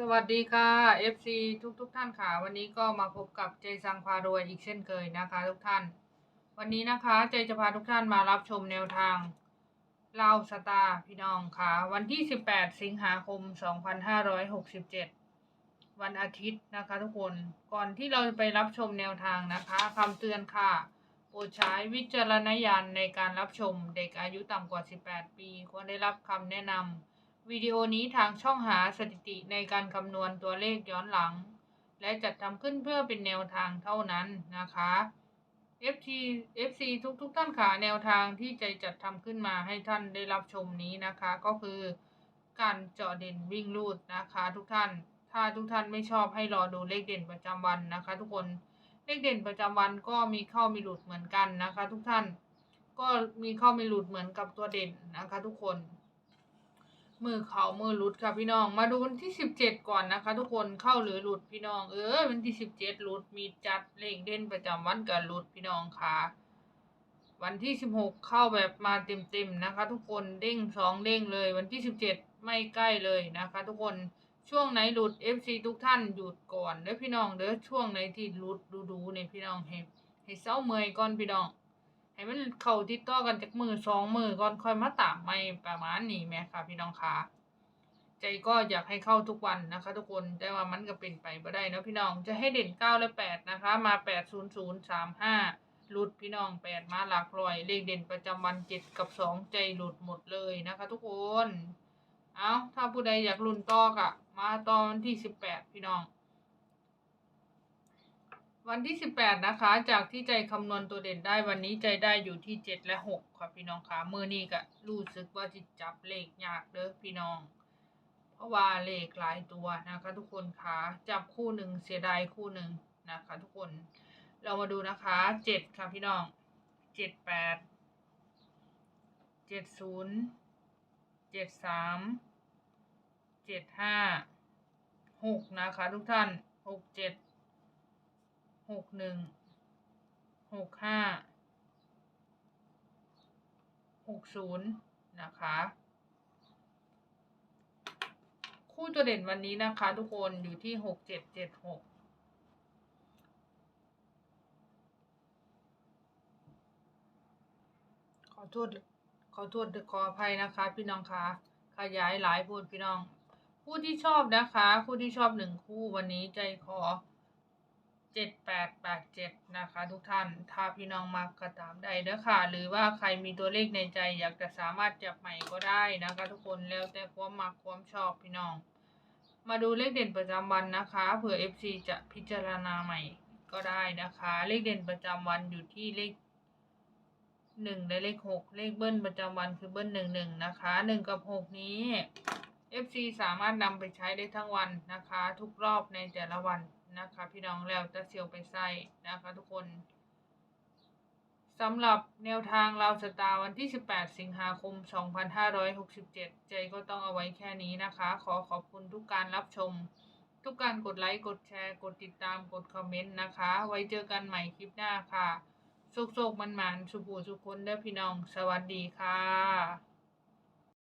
สวัสดีค่ะ FC ทุกทุกๆท่านค่ะ วันนี้ก็มาพบกับเจสังพารวยอีกเช่นเคยนะคะ ทุกท่าน วันนี้นะคะเจจะพาทุกท่านมารับชมแนวทางเล่าสตาร์พี่น้องค่ะ วันที่ 18 สิงหาคม 2567 วันอาทิตย์นะคะ ทุกคนก่อนที่เราจะไปรับชมแนวทางนะคะคำเตือนค่ะโปรดใช้วิจารณญาณในการรับชมเด็กอายุต่ำกว่า 18 ปี ควรได้รับคำแนะนำ วิดีโอนี้ทางช่องหาสถิติในการคำนวณตัวเลขย้อนหลัง และจัดทำขึ้นเพื่อเป็นแนวทางเท่านั้นนะคะ FT FC ทุกทุกๆท่านค่ะแนวทางที่ใจจัดทำขึ้นมาให้ท่านได้รับชมนี้นะคะ ก็คือการเจาะเด่นวิ่งลูดนะคะทุกท่าน ถ้าทุกท่านไม่ชอบให้รอดูเลขเด่นประจำวันนะคะ ทุกคนเลขเด่นประจำวันก็มีเข้ามีหลุดเหมือนกันนะคะ ทุกท่านก็มีเข้ามีหลุดเหมือนกับตัวเด่นนะคะ ทุกคน มือเขามือหลุดค่ะพี่น้อง มาดูวันที่สิบเจ็ดก่อนนะคะ ทุกคนเข้าหรือหลุดพี่น้อง เออวันที่สิบเจ็ดหลุดมีจัดเลขเด่นประจำวันกับหลุดพี่น้องค่ะ วันที่สิบหกเข้าแบบมาเต็มๆนะคะ ทุกคนเด้งสองเด้งเลย วันที่สิบเจ็ดไม่ใกล้เลยนะคะ ทุกคนช่วงไหนหลุด FC ทุกท่านหยุดก่อนเด้อพี่น้องเด้อช่วงไหนที่หลุดดูๆเนี่ยพี่น้องให้ให้เศร้าเมื่อยก่อนพี่น้อง ให้มันเข้าติดต่อกันจากมือสองมือก่อนค่อยมาตามไม่ประมาณนี้แหม่ค่ะ พี่น้องค่ะใจก็อยากให้เข้าทุกวันนะคะ ทุกคนแต่ว่ามันก็เป็นไปไม่ได้นะพี่น้องจะให้เด่นเก้าและแปดนะคะ มาแปดศูนย์ศูนย์สามห้าหลุดพี่น้องแปดมาหลักร้อยเลขเด่นประจำวันเจ็ดกับสองใจหลุดหมดเลยนะคะ ทุกคนเอาถ้าผู้ใดอยากลุ้นต่อกะมาตอนที่สิบแปดพี่น้อง วันที่สิบแปดนะคะ จากที่ใจคำนวณตัวเด่นได้วันนี้ใจได้อยู่ที่เจ็ดและหกค่ะพี่น้องค่ะมือนี้ก็รู้สึกว่าจะจับเลขยากเด้อพี่น้อง เพราะว่าเลขหลายตัวนะคะ ทุกคนคะจับคู่หนึ่งเสียดายคู่หนึ่งนะคะ ทุกคนเรามาดูนะคะเจ็ดค่ะพี่น้องเจ็ดแปดเจ็ดศูนย์เจ็ดสามเจ็ดห้าหกนะคะ ทุกท่านหกเจ็ด หกหนึ่งหกห้าหกศูนย์นะคะ คู่ตัวเด่นวันนี้นะคะทุกคนอยู่ที่หกเจ็ดเจ็ดหกขอโทษขอโทษขออภัยนะคะ พี่น้องคะขยายหลายพูดพี่น้อง คู่ที่ชอบนะคะ คู่ที่ชอบหนึ่งคู่วันนี้ใจขอ เจ็ดแปดแปดเจ็ดนะคะทุกท่านถ้าพี่น้องมากก็ตามได้เด้อค่ะ หรือว่าใครมีตัวเลขในใจอยากจะสามารถจับใหม่ก็ได้นะคะ ทุกคนแล้วแต่ความมักความชอบพี่น้อง มาดูเลขเด่นประจำวันนะคะเผื่อ FC จะพิจารณาใหม่ก็ได้นะคะ เลขเด่นประจำวันอยู่ที่เลขหนึ่งและเลขหกเลขเบิ้ลประจำวันคือเบิ้ลหนึ่งหนึ่งนะคะหนึ่งกับหกนี้ FC สามารถนำไปใช้ได้ทั้งวันนะคะ ทุกรอบในแต่ละวัน นะคะ พี่น้องแล้วจะเซียวไปใส่นะคะทุกคนสำหรับแนวทางเราสตาร์วันที่ 18 สิงหาคม 2567 ใจก็ต้องเอาไว้แค่นี้นะคะ ขอขอบคุณทุกการรับชม ทุกการกดไลค์ กดแชร์ กดติดตาม กดคอมเมนต์นะคะ ไว้เจอกันใหม่คลิปหน้าค่ะโชคๆมันๆสุขูสุขคนเด้อพี่น้อง สวัสดีค่ะ